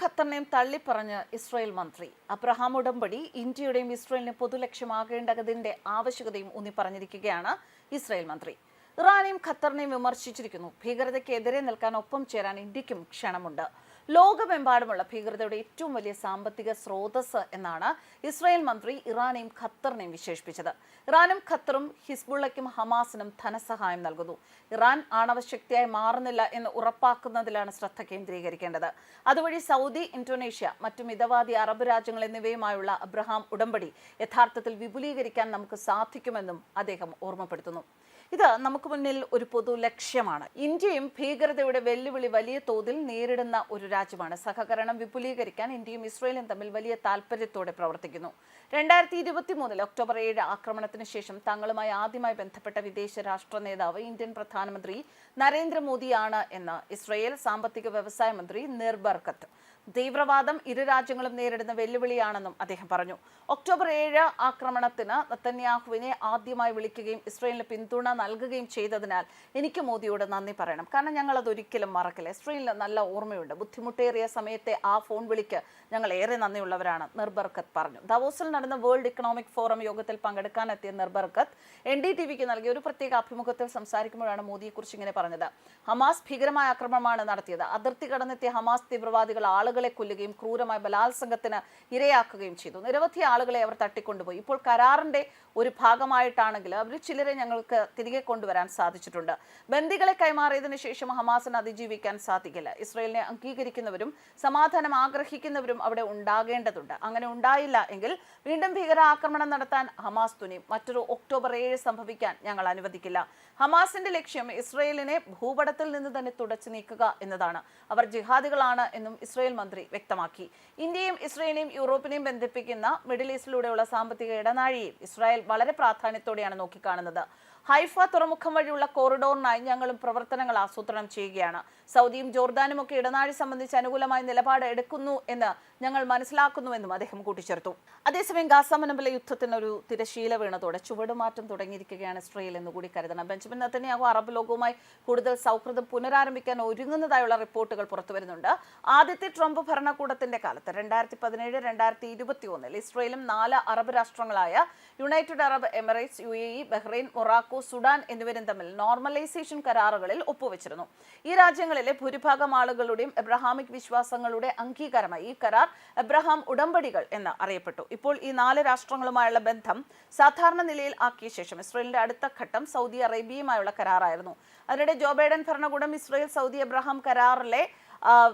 ഖത്തറിനെയും തള്ളിപ്പറഞ്ഞ് Israel മന്ത്രി. Abraham ഉടമ്പടി ഇന്ത്യയുടെയും ഇസ്രായേലിനും പൊതുലക്ഷ്യമാകേണ്ടതിന്റെ ആവശ്യകതയും ഊന്നി പറഞ്ഞിരിക്കുകയാണ് ഇസ്രായേൽ മന്ത്രി. ഇറാനെയും ഖത്തറിനെയും വിമർശിച്ചിരിക്കുന്നു. ഭീകരതയ്ക്കെതിരെ നിൽക്കാൻ ഒപ്പം ചേരാൻ ഇന്ത്യക്കും ക്ഷണമുണ്ട്. ലോകമെമ്പാടുമുള്ള ഭീകരതയുടെ ഏറ്റവും വലിയ സാമ്പത്തിക സ്രോതസ് എന്നാണ് ഇസ്രായേൽ മന്ത്രി ഇറാനെയും ഖത്തറിനെയും വിശേഷിപ്പിച്ചത്. ഇറാനും ഖത്തറും ഹിസ്ബുള്ളയ്ക്കും ഹമാസിനും ധനസഹായം നൽകുന്നു. ഇറാൻ ആണവശക്തിയായി മാറുന്നില്ല എന്ന് ഉറപ്പാക്കുന്നതിലാണ് ശ്രദ്ധ കേന്ദ്രീകരിക്കേണ്ടത്. അതുവഴി സൗദി ഇന്തോനേഷ്യ മറ്റു മിതവാദി അറബ് രാജ്യങ്ങൾ എന്നിവയുമായുള്ള അബ്രഹാം ഉടമ്പടി യഥാർത്ഥത്തിൽ വിപുലീകരിക്കാൻ നമുക്ക് സാധിക്കുമെന്നും അദ്ദേഹം ഓർമ്മപ്പെടുത്തുന്നു. ഇത് നമുക്ക് മുന്നിൽ ഒരു പൊതു ലക്ഷ്യമാണ്. ഇന്ത്യയും ഭീകരതയുടെ വെല്ലുവിളി വലിയ തോതിൽ നേരിടുന്ന ഒരു രാജ്യമാണ്. സഹകരണം വിപുലീകരിക്കാൻ ഇന്ത്യയും ഇസ്രയേലും തമ്മിൽ വലിയ താല്പര്യത്തോടെ പ്രവർത്തിക്കുന്നു. രണ്ടായിരത്തി ഇരുപത്തി മൂന്നിൽ ഒക്ടോബർ ഏഴ് ആക്രമണത്തിന് ശേഷം തങ്ങളുമായി ആദ്യമായി ബന്ധപ്പെട്ട വിദേശ രാഷ്ട്ര നേതാവ് ഇന്ത്യൻ പ്രധാനമന്ത്രി നരേന്ദ്രമോദിയാണ് എന്ന് ഇസ്രയേൽ സാമ്പത്തിക വ്യവസായ മന്ത്രി നിർബർക്കത്ത് തീവ്രവാദം ഇരു രാജ്യങ്ങളും നേരിടുന്ന വെല്ലുവിളിയാണെന്നും അദ്ദേഹം പറഞ്ഞു. ഒക്ടോബർ ഏഴ് ആക്രമണത്തിന് നത്തന്യാഹുവിനെ ആദ്യമായി വിളിക്കുകയും ഇസ്രയേലിന് പിന്തുണ നൽകുകയും ചെയ്തതിനാൽ എനിക്ക് മോദിയോട് നന്ദി പറയണം. കാരണം ഞങ്ങൾ അതൊരിക്കലും മറക്കില്ല. ഇസ്രയേലിന് നല്ല ഓർമ്മയുണ്ട്. ബുദ്ധിമുട്ടേറിയ സമയത്തെ ആ ഫോൺ വിളിക്ക് ഞങ്ങൾ ഏറെ നന്ദിയുള്ളവരാണ് നിർബർക്കത്ത് പറഞ്ഞു. ദവോസിൽ നടന്ന വേൾഡ് ഇക്കണോമിക് ഫോറം യോഗത്തിൽ പങ്കെടുക്കാനെത്തിയ നിർബർക്കത്ത് എൻ ഡി ടി വിക്ക് നൽകിയ ഒരു പ്രത്യേക അഭിമുഖത്തിൽ സംസാരിക്കുമ്പോഴാണ് മോദിയെക്കുറിച്ച് ഇങ്ങനെ പറഞ്ഞത്. ഹമാസ് ഭീകരമായ ആക്രമണമാണ് നടത്തിയത്. അതിർത്തി കടന്നെത്തിയ ഹമാസ് തീവ്രവാദികൾ ആളുകളെ കൊല്ലുകയും ക്രൂരമായ ബലാത്സംഗത്തിന് ഇരയാക്കുകയും ചെയ്തു. നിരവധി ആളുകളെ അവർ തട്ടിക്കൊണ്ടുപോയി. ഇപ്പോൾ കരാറിന്റെ ഒരു ഭാഗമായിട്ടാണെങ്കിൽ അവർ ചിലരെ ഞങ്ങൾക്ക് തിരികെ കൊണ്ടുവരാൻ സാധിച്ചിട്ടുണ്ട്. ബന്ദികളെ കൈമാറിയതിനു ശേഷം ഹമാസിന് അതിജീവിക്കാൻ സാധിക്കില്ല. ഇസ്രയേലിനെ അംഗീകരിക്കുന്നവരും സമാധാനം ആഗ്രഹിക്കുന്നവരും അവിടെ ഉണ്ടാകേണ്ടതുണ്ട്. അങ്ങനെ ഉണ്ടായില്ല എങ്കിൽ വീണ്ടും ഭീകരാക്രമണം നടത്താൻ ഹമാസ് തുനി മറ്റൊരു ഒക്ടോബർ ഏഴ് സംഭവിക്കാൻ ഞങ്ങൾ അനുവദിക്കില്ല. ഹമാസിന്റെ ലക്ഷ്യം ഇസ്രയേലിനെ ഭൂപടത്തിൽ നിന്ന് തന്നെ തുടച്ചു നീക്കുക എന്നതാണ്. അവർ ജിഹാദികളാണ് എന്നും ഇസ്രയേൽ മന്ത്രി വ്യക്തമാക്കി. ഇന്ത്യയും ഇസ്രയേലിനെയും യൂറോപ്പിനെയും ബന്ധിപ്പിക്കുന്ന മിഡിൽ ഈസ്റ്റിലൂടെയുള്ള സാമ്പത്തിക ഇടനാഴിയിൽ ഇസ്രായേൽ വളരെ പ്രാധാന്യത്തോടെയാണ് നോക്കിക്കാണുന്നത്. ഹൈഫ തുറമുഖം വഴിയുള്ള കോറിഡോറിനായി ഞങ്ങളും പ്രവർത്തനങ്ങൾ ആസൂത്രണം ചെയ്യുകയാണ്. സൗദിയും ജോർദാനും ഒക്കെ ഇടനാഴി സംബന്ധിച്ച് അനുകൂലമായ നിലപാട് എടുക്കുന്നു എന്ന് ഞങ്ങൾ മനസ്സിലാക്കുന്നുവെന്നും അദ്ദേഹം കൂട്ടിച്ചേർത്തു. അതേസമയം ഗാസ മുനമ്പിലെ യുദ്ധത്തിന് ഒരു തിരശീല വീണതോടെ ചുവടുമാറ്റം തുടങ്ങിയിരിക്കുകയാണ് ഇസ്രയേൽ എന്ന് കൂടി കരുതണം. ബെഞ്ചമിൻ നത്തന്യാഹു അറബ് ലോകവുമായി കൂടുതൽ സൗഹൃദം പുനരാരംഭിക്കാൻ ഒരുങ്ങുന്നതായുള്ള റിപ്പോർട്ടുകൾ പുറത്തുവരുന്നുണ്ട് ആദ്യത്തെ ട്രംപ് ഭരണകൂടത്തിന്റെ കാലത്ത് രണ്ടായിരത്തി പതിനേഴ് രണ്ടായിരത്തി ഇരുപത്തി ഒന്നിൽ ഇസ്രയേലും നാല് Arab രാഷ്ട്രങ്ങളായ United Arab Emirates U A E Bahrain Morocco Sudan എന്നിവരും തമ്മിൽ നോർമലൈസേഷൻ കരാറുകളിൽ ഒപ്പുവെച്ചിരുന്നു. ഈ രാജ്യങ്ങളിലെ ഭൂരിഭാഗം ആളുകളുടെയും എബ്രഹാമിക് വിശ്വാസങ്ങളുടെ അംഗീകാരമായി ഈ കരാർ എബ്രഹാം ഉടമ്പടികൾ എന്ന് അറിയപ്പെട്ടു. ഇപ്പോൾ ഈ നാല് രാഷ്ട്രങ്ങളുമായുള്ള ബന്ധം സാധാരണ നിലയിൽ ആക്കിയ ശേഷം ഇസ്രയേലിന്റെ അടുത്ത ഘട്ടം സൗദി അറേബ്യയുമായുള്ള കരാറായിരുന്നു. അതിനിടെ ജോ ബൈഡൻ ഭരണകൂടം ഇസ്രയേൽ സൗദി എബ്രഹാം കരാറിലെ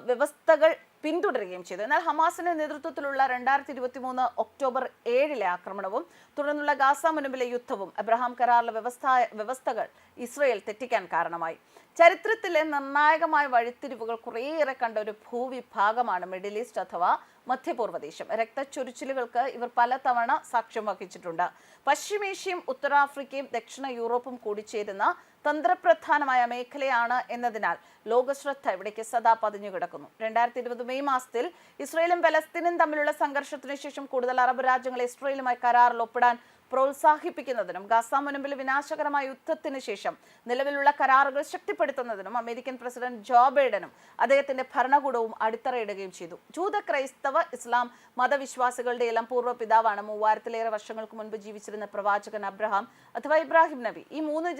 വ്യവസ്ഥകൾ പിന്തുടരുകയും ചെയ്തു. എന്നാൽ ഹമാസിന്റെ നേതൃത്വത്തിലുള്ള രണ്ടായിരത്തി ഇരുപത്തി മൂന്ന് ഒക്ടോബർ ഏഴിലെ ആക്രമണവും തുടർന്നുള്ള ഗാസ മുനമ്പിലെ യുദ്ധവും അബ്രഹാം കരാറിലെ വ്യവസ്ഥ വ്യവസ്ഥകൾ ഇസ്രയേൽ തെറ്റിക്കാൻ കാരണമായി. ചരിത്രത്തിലെ നിർണായകമായ വഴിത്തിരിവുകൾ കുറേയേറെ കണ്ട ഒരു ഭൂവിഭാഗമാണ് മിഡിൽ ഈസ്റ്റ് അഥവാ മധ്യപൂർവദേശം രക്തച്ചൊരിച്ചിലുകൾക്ക് ഇവർ പലതവണ സാക്ഷ്യം വഹിച്ചിട്ടുണ്ട്. പശ്ചിമേഷ്യയും ഉത്തരാഫ്രിക്കയും ദക്ഷിണ യൂറോപ്പും കൂടിച്ചേരുന്ന തന്ത്രപ്രധാനമായ മേഖലയാണ് എന്നതിനാൽ ലോകശ്രദ്ധ ഇവിടേക്ക് സദാ പതിഞ്ഞു കിടക്കുന്നു രണ്ടായിരത്തി ഇരുപത് മെയ് മാസത്തിൽ ഇസ്രയേലും പലസ്തീനും തമ്മിലുള്ള സംഘർഷത്തിനു ശേഷം കൂടുതൽ അറബ് രാജ്യങ്ങൾ ഇസ്രയേലുമായി കരാറിൽ ഒപ്പിടാൻ പ്രോത്സാഹിപ്പിക്കുന്നതിനും ഗാസ മുനമ്പിൽ വിനാശകരമായ യുദ്ധത്തിന് ശേഷം നിലവിലുള്ള കരാറുകൾ ശക്തിപ്പെടുത്തുന്നതിനും അമേരിക്കൻ പ്രസിഡന്റ് ജോ ബൈഡനും അദ്ദേഹത്തിന്റെ ഭരണകൂടവും അടിത്തറയിടുകയും ചെയ്തു. ജൂത ക്രൈസ്തവ ഇസ്ലാം മതവിശ്വാസികളുടെ എല്ലാം പൂർവ പിതാവാണ് മൂവായിരത്തിലേറെ വർഷങ്ങൾക്ക് മുൻപ് ജീവിച്ചിരുന്ന പ്രവാചകൻ അബ്രഹാം അഥവാ ഇബ്രാഹിം നബി. ഈ മൂന്ന്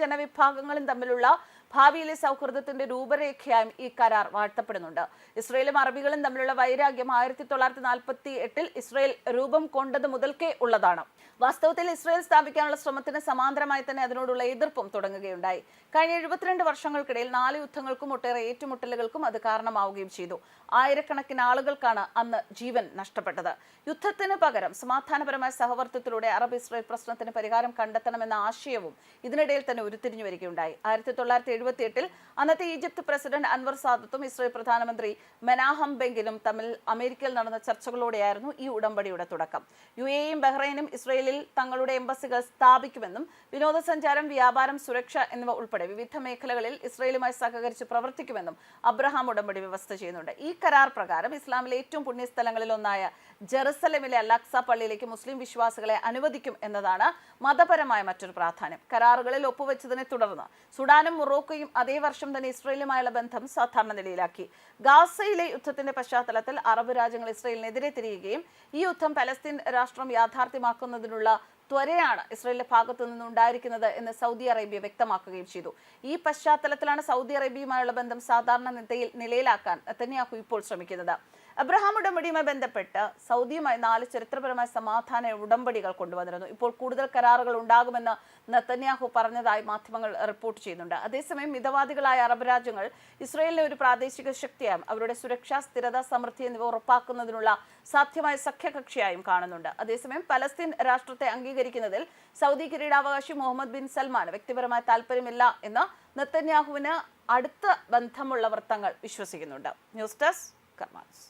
ജനവിഭാഗങ്ങളും തമ്മിലുള്ള ഭാവിയിലെ സൗഹൃദത്തിന്റെ രൂപരേഖയായും ഈ കരാർ വാഴ്ത്തപ്പെടുന്നുണ്ട്. ഇസ്രയേലും അറബികളും തമ്മിലുള്ള വൈരാഗ്യം ആയിരത്തി തൊള്ളായിരത്തി നാൽപ്പത്തി എട്ടിൽ ഇസ്രയേൽ രൂപം കൊണ്ടത് മുതൽക്കേ ഉള്ളതാണ്. വാസ്തവത്തിൽ ഇസ്രയേൽ സ്ഥാപിക്കാനുള്ള ശ്രമത്തിന് സമാന്തരമായി തന്നെ അതിനോടുള്ള എതിർപ്പും തുടങ്ങുകയുണ്ടായി. കഴിഞ്ഞ എഴുപത്തിരണ്ട് വർഷങ്ങൾക്കിടയിൽ നാല് യുദ്ധങ്ങൾക്കും ഒട്ടേറെ ഏറ്റുമുട്ടലുകൾക്കും അത് കാരണമാവുകയും ചെയ്തു. ആയിരക്കണക്കിന് ആളുകൾക്കാണ് അന്ന് ജീവൻ നഷ്ടപ്പെട്ടത്. യുദ്ധത്തിന് പകരം സമാധാനപരമായ സഹവർത്തത്തിലൂടെ അറബ് ഇസ്രയേൽ പ്രശ്നത്തിന് പരിഹാരം കണ്ടെത്തണമെന്ന ആശയവും ഇതിനിടയിൽ തന്നെ ഉരുത്തിരിഞ്ഞു വരികയുണ്ടായി. ആയിരത്തി തൊള്ളായിരത്തി എഴുപത്തി എട്ടിൽ അന്നത്തെ ഈജിപ്ത് പ്രസിഡന്റ് അൻവർ സാദത്തും ഇസ്രയേൽ പ്രധാനമന്ത്രി മെനാഹം ബെങ്കിലും തമ്മിൽ അമേരിക്കയിൽ നടന്ന ചർച്ചകളോടെയായിരുന്നു ഈ ഉടമ്പടിയുടെ തുടക്കം. യു എയും ബഹ്റൈനും ഇസ്രയേലിൽ തങ്ങളുടെ എംബസികൾ സ്ഥാപിക്കുമെന്നും വിനോദസഞ്ചാരം വ്യാപാരം സുരക്ഷ എന്നിവ ഉൾപ്പെടെ വിവിധ മേഖലകളിൽ ഇസ്രയേലുമായി സഹകരിച്ച് പ്രവർത്തിക്കുമെന്നും അബ്രഹാം ഉടമ്പടി വ്യവസ്ഥ ചെയ്യുന്നുണ്ട്. ഈ കരാർ പ്രകാരം ഇസ്ലാമിലെ ഏറ്റവും പുണ്യസ്ഥലങ്ങളിൽ ഒന്നായ ജെറുസലമിലെ അലക്സ പള്ളിയിലേക്ക് മുസ്ലിം വിശ്വാസികളെ അനുവദിക്കും എന്നതാണ് മതപരമായ മറ്റൊരു പ്രാധാന്യം. കരാറുകളിൽ ഒപ്പുവെച്ചതിനെ തുടർന്ന് സുഡാനും മൊറോക്കോയും മൊറോക്കോയും അതേ വർഷം തന്നെ ഇസ്രയേലുമായുള്ള ബന്ധം സാധാരണ നിലയിലാക്കി. ഗാസയിലെ യുദ്ധത്തിന്റെ പശ്ചാത്തലത്തിൽ അറബ് രാജ്യങ്ങൾ ഇസ്രയേലിനെതിരെ തിരിയുകയും ഈ യുദ്ധം പലസ്തീൻ രാഷ്ട്രം യാഥാർത്ഥ്യമാക്കുന്നതിനുള്ള ത്വരയാണ് ഇസ്രയേലിന്റെ ഭാഗത്തു നിന്നുണ്ടായിരിക്കുന്നത് എന്ന് സൗദി അറേബ്യ വ്യക്തമാക്കുകയും ചെയ്തു. ഈ പശ്ചാത്തലത്തിലാണ് സൗദി അറേബ്യയുമായുള്ള ബന്ധം സാധാരണ നിലയിൽ നിലയിലാക്കാൻ നെതന്യാഹു ഇപ്പോൾ ശ്രമിക്കുന്നത്. അബ്രഹാം ഉടമ്പടിയുമായി ബന്ധപ്പെട്ട് സൗദിയുമായി നാല് ചരിത്രപരമായ സമാധാന ഉടമ്പടികൾ കൊണ്ടുവന്നിരുന്നു. ഇപ്പോൾ കൂടുതൽ കരാറുകൾ ഉണ്ടാകുമെന്ന് നത്തന്യാഹു പറഞ്ഞതായി മാധ്യമങ്ങൾ റിപ്പോർട്ട് ചെയ്യുന്നുണ്ട്. അതേസമയം മിതവാദികളായ അറബ് രാജ്യങ്ങൾ ഇസ്രയേലിനെ ഒരു പ്രാദേശിക ശക്തിയായും അവരുടെ സുരക്ഷ സ്ഥിരത സമൃദ്ധി എന്നിവ ഉറപ്പാക്കുന്നതിനുള്ള സാധ്യമായ സഖ്യകക്ഷിയായും കാണുന്നുണ്ട്. അതേസമയം പലസ്തീൻ രാഷ്ട്രത്തെ അംഗീകരിക്കുന്നതിൽ സൗദി കിരീടാവകാശി മുഹമ്മദ് ബിൻ സൽമാൻ വ്യക്തിപരമായ താല്പര്യമില്ല എന്ന് നത്തന്യാഹുവിന് അടുത്ത ബന്ധമുള്ള വൃത്തങ്ങൾ വിശ്വസിക്കുന്നുണ്ട്. News desk Karmas.